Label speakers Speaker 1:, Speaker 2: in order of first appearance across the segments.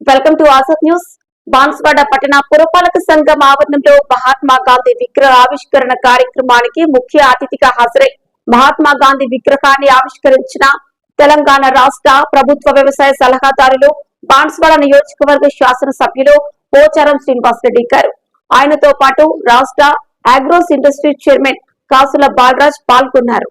Speaker 1: Welcome to ఆసత్ news Banswada పట్టణ పురపాలక సంఘం ఆవరణంలో మహాత్మా గాంధీ విగ్రహ ఆవిష్కరణ కార్యక్రమానికి ముఖ్య అతిథిగా హాజరై మహాత్మా గాంధీ విగ్రహాన్ని ఆవిష్కరించిన తెలంగాణ రాష్ట్ర ప్రభుత్వ వ్యవసాయ సలహాదారులు బాన్స్వాడ నియోజకవర్గ శాసనసభ్యులు పోచారం శ్రీనివాసరెడ్డి గారు. ఆయనతో పాటు రాష్ట్ర అగ్రోస్ ఇండస్ట్రీ చైర్మన్ కాసుల బాలరాజ్ పాల్గొన్నారు.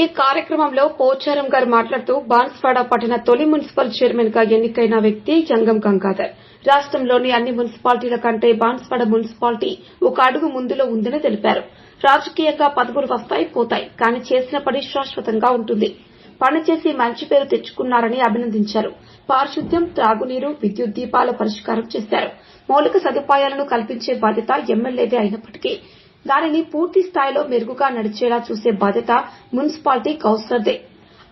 Speaker 1: ఈ కార్యక్రమంలో పోచారం గారు మాట్లాడుతూ బాన్స్వాడ పట్టణ తొలి మున్సిపల్ చైర్మన్గా ఎన్నికైన వ్యక్తి జంగం గంగాధర్. రాష్ట్రంలోని అన్ని మున్సిపాలిటీల కంటే బాన్స్వాడ మున్సిపాలిటీ ఒక అడుగు ముందులో ఉందని తెలిపారు. రాజకీయంగా పదవులు వస్తాయి పోతాయి కానీ చేసిన పని శాశ్వతంగా ఉంటుంది. పనిచేసి మంచి పేరు తెచ్చుకున్నారని అభినందించారు. పారిశుద్ధ్యం త్రాగునీరు విద్యుత్ దీపాల పరిష్కారం చేశారు. మౌలిక సదుపాయాలను కల్పించే బాధ్యత ఎమ్మెల్యేదే అయినప్పటికీ దానిని పూర్తి స్థాయిలో మెరుగుగా నడిచేలా చూసే బాధ్యత మున్సిపాలిటీ కౌన్సిలర్దే.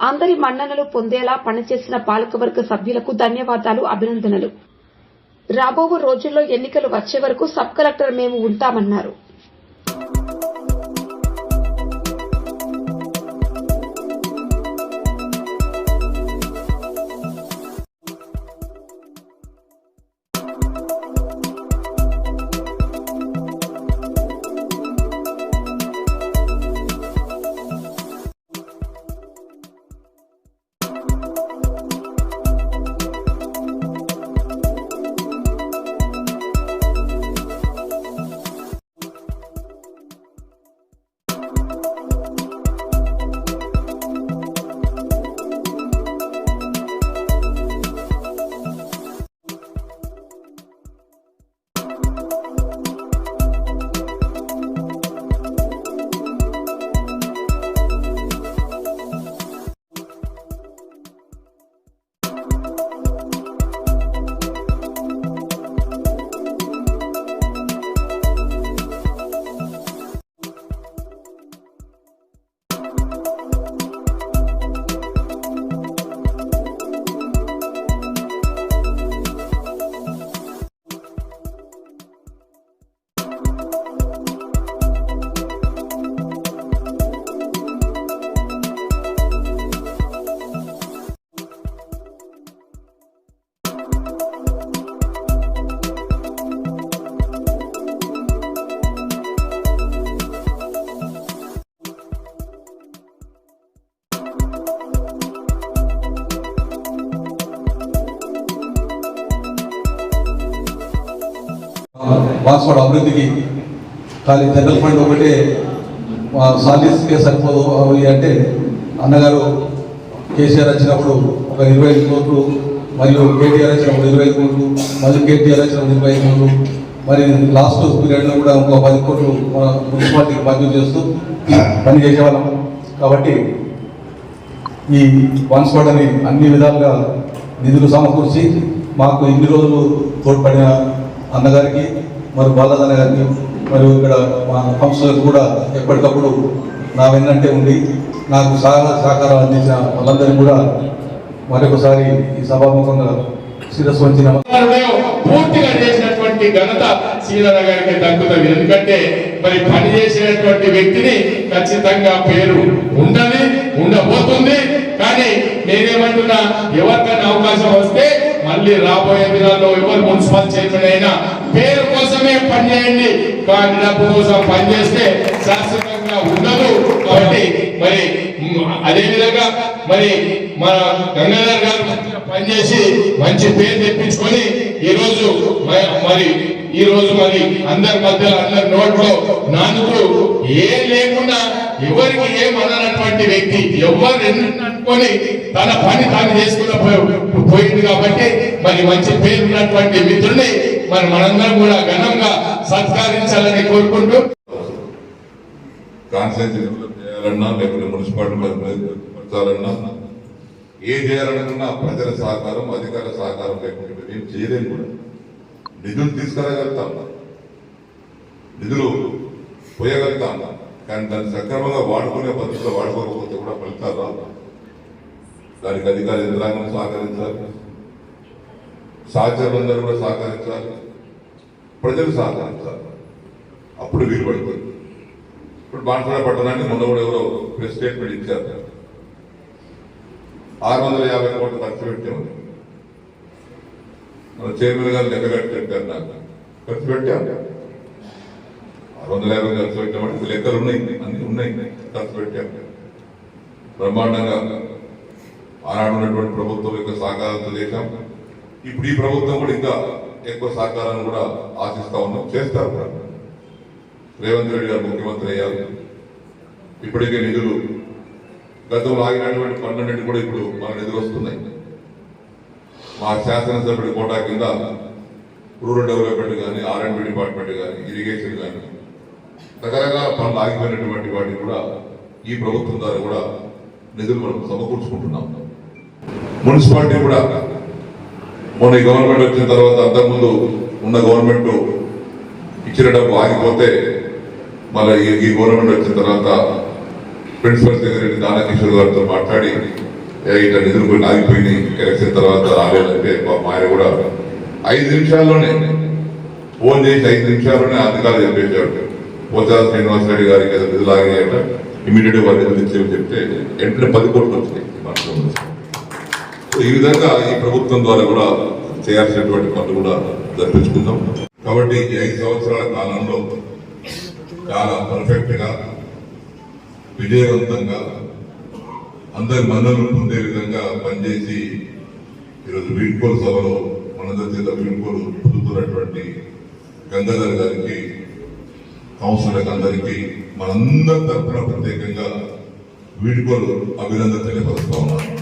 Speaker 1: అందరి మన్ననలు పొందేలా పనిచేసిన పాలకవర్గ సభ్యులకు ధన్యవాదాలు అభినందనలు. రాబోవు రోజుల్లో ఎన్నికలు వచ్చే వరకు సబ్ కలెక్టర్ మేము ఉంటామన్నారు.
Speaker 2: వాస్వాడ అభివృద్ధికి ఖాళీ జనరల్ ఫండ్ ఒకటే సాధిస్తే సరిపోదు అవి అంటే అన్నగారు కేసీఆర్ వచ్చినప్పుడు ఒక ఇరవై ఐదు కోట్లు మరియు కేటీఆర్ వచ్చినప్పుడు ఇరవై ఐదు కోట్లు మరియు కేటీఆర్ వచ్చినప్పుడు ఇరవై ఐదు కోట్లు మరి లాస్ట్ పీరియడ్లో కూడా ఇంకో పది కోట్లు మన మున్సిపాలిటీకి మంజూరు చేస్తూ పని చేసేవాళ్ళం. కాబట్టి ఈ వాన్స్వాడని అన్ని విధాలుగా నిధులు సమకూర్చి మాకు ఇన్ని రోజులు తోడ్పడిన అన్నగారికి మరి బాలదన్న గారికి మరియు ఇక్కడ మా సంస్థలకు కూడా ఎప్పటికప్పుడు నా వెన్నంటే ఉండి నాకు సహాయ సహకారం అందించిన వాళ్ళందరినీ కూడా మరొకసారి ఈ సభాముఖంగా శిరస్సు వంచిన
Speaker 3: పూర్తిగా చేసినటువంటి ఘనత సీనన్న గారికి దక్కుతుంది. ఎందుకంటే మరి పని చేసినటువంటి వ్యక్తిని ఖచ్చితంగా పేరు ఉండని ఉండబోతుంది. కానీ నేనేమంటున్నా ఎవరికైనా అవకాశం వస్తే మళ్ళీ రాబోయే దినాల్లో ఎవరు మున్సిపల్ చైర్మన్ అయినా పేరు కోసమే పనిచేయండి కానీ డబ్బు కోసం పనిచేస్తే శాశ్వతంగా ఉండదు. కాబట్టి మరి అదే విధంగా మరి మన గంగాధర్ గారు పనిచేసి మంచి పేరు తెప్పించుకొని ఈ రోజు మరి ఈ రోజు మరి అందరి మధ్యలో అందరి నోట్లో నానుతూ ఏం లేకుండా ఎవరికి ఏం వ్యక్తి ఎవరు ఎన్ని అనుకొని తన పని తాను చేసుకున్న పోయి- పోయింది కాబట్టి మరి మంచి పేరు ఉన్నటువంటి మిత్రుని మరి మనందరం కూడా ఘనంగా సత్కరించాలని కోరుకుంటూ
Speaker 4: కాన్సెన్స్ డెవలప్ చేయాలన్నా లేకపోతే మున్సిపాలిటీ పెంచాలన్నా ఏ చేయాలనుకున్నా ప్రజల సహకారం అధికార సహకారం లేకుండా ఏం చేయలేము కూడా. నిధులు తీసుకురాగలుగుతాం. నిధులు పోయగలుగుతాం. కానీ దాన్ని సక్రమంగా వాడుకునే పద్ధతిలో వాడుకోకపోతే కూడా ఫలితాలు రావాలి దానికి అధికార యంత్రాంగం సహకరించాలి. సహచరులందరూ కూడా సహకరించాలి. ప్రజలు సహకరించాలి. అప్పుడు వీలు పడుతుంది. ఇప్పుడు బాన్సువాడ పట్టణానికి మొన్న కూడా ఎవరో ప్రెస్ స్టేట్మెంట్ ఇచ్చారు. ఆరు వందల యాభై కోట్లు ఖర్చు పెట్టాము. మన చైర్మన్ గారు లెక్క కట్టి చెప్పారు నాకు ఖర్చు పెట్టాము. ఆరు వందల యాభై ఖర్చు పెట్టామంటే లెక్కలు ఉన్నాయి. అన్ని ఉన్నాయి. ఖర్చు పెట్టాము. బ్రహ్మాండంగా ఆనాడున్నటువంటి ప్రభుత్వం యొక్క సహకారంతో చేశాం. ఇప్పుడు ఈ ప్రభుత్వం కూడా ఇంకా ఎక్కువ సహకారాన్ని కూడా ఆశిస్తా ఉన్నాం. చేస్తారు కూడా. రేవంత్ రెడ్డి గారు ముఖ్యమంత్రి అయ్యారు. ఇప్పటికే నిధులు గతంలో ఆగినటువంటి పనులన్నిటి కూడా ఇప్పుడు మన నిధులు వస్తున్నాయి. మా శాసనసభ్యుడి కోటా కింద రూరల్ డెవలప్మెంట్ కానీ ఆర్ఎండ్బి డిపార్ట్మెంట్ కానీ ఇరిగేషన్ కానీ రకరకాల పనులు ఆగిపోయినటువంటి వాటిని కూడా ఈ ప్రభుత్వం ద్వారా కూడా నిధులు మనం సమకూర్చుకుంటున్నాం. మున్సిపాలిటీ కూడా మొన్న ఈ గవర్నమెంట్ వచ్చిన తర్వాత అంతకుముందు ఉన్న గవర్నమెంట్ ఇచ్చిన డబ్బు ఆగిపోతే మళ్ళీ ఈ- గవర్నమెంట్ వచ్చిన తర్వాత ప్రిన్సిపల్ సెక్రటరీ దానకిషోర్ గారితో మాట్లాడి ఇట్లా నిధులు కొన్ని ఆగిపోయినాయి ఎలక్షన్ తర్వాత రాలేదంటే మా ఆయన కూడా ఐదు నిమిషాల్లోనే ఫోన్ చేసి ఐదు నిమిషాల్లోనే అధికారులు చెప్పేశాడు పోచాల శ్రీనివాస రెడ్డి గారికి ఏదో నిధులు ఆగినాయట ఇమీడియట్గా నిధులు ఇచ్చేవి చెప్తే వెంటనే పది కోట్లు వచ్చినాయి. సో ఈ విధంగా ఈ ప్రభుత్వం ద్వారా కూడా చేయాల్సినటువంటి పనులు కూడా జరిపించుకుందాం. కాబట్టి ఐదు సంవత్సరాల కాలంలో చాలా పర్ఫెక్ట్గా విజయవంతంగా అందరి మన్నలు పొందే విధంగా పనిచేసి ఈరోజు వీడ్కోలు సభలో మనందరి చేత వీడ్కోలు పొందుతున్నటువంటి గంగాధర్ గారికి కౌన్సిలర్ అందరికీ మనందరి తరఫున ప్రత్యేకంగా వీడ్కోలు అభినందన తెలియపరుస్తా ఉన్నాను.